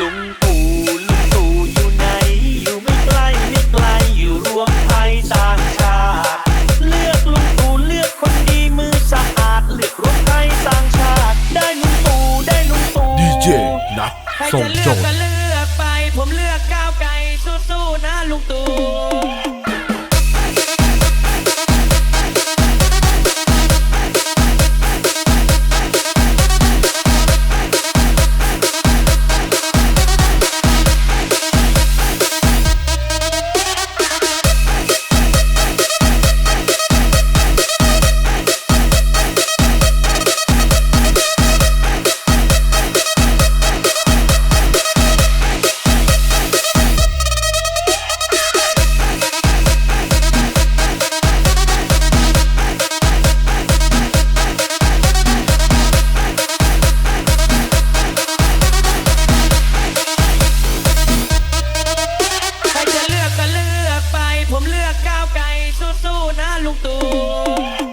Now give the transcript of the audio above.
ลุงตู่ลุงตู่อยู่ไหน อยู่ไม่ไกลไม่ไกลอยู่รวมไทยสร้างชาติเลือกลุงตู่เลือกคนดีมือสะอาดเลือกรวมไทยสร้างชาติได้ลุงตู่ได้ลุงตู่ดีเจนัดใครส่งจะเลืโจอกทย์ ก็เลือกไป ผมเลือกก้าวไกลสู้ๆนะลุงตู่ não tô.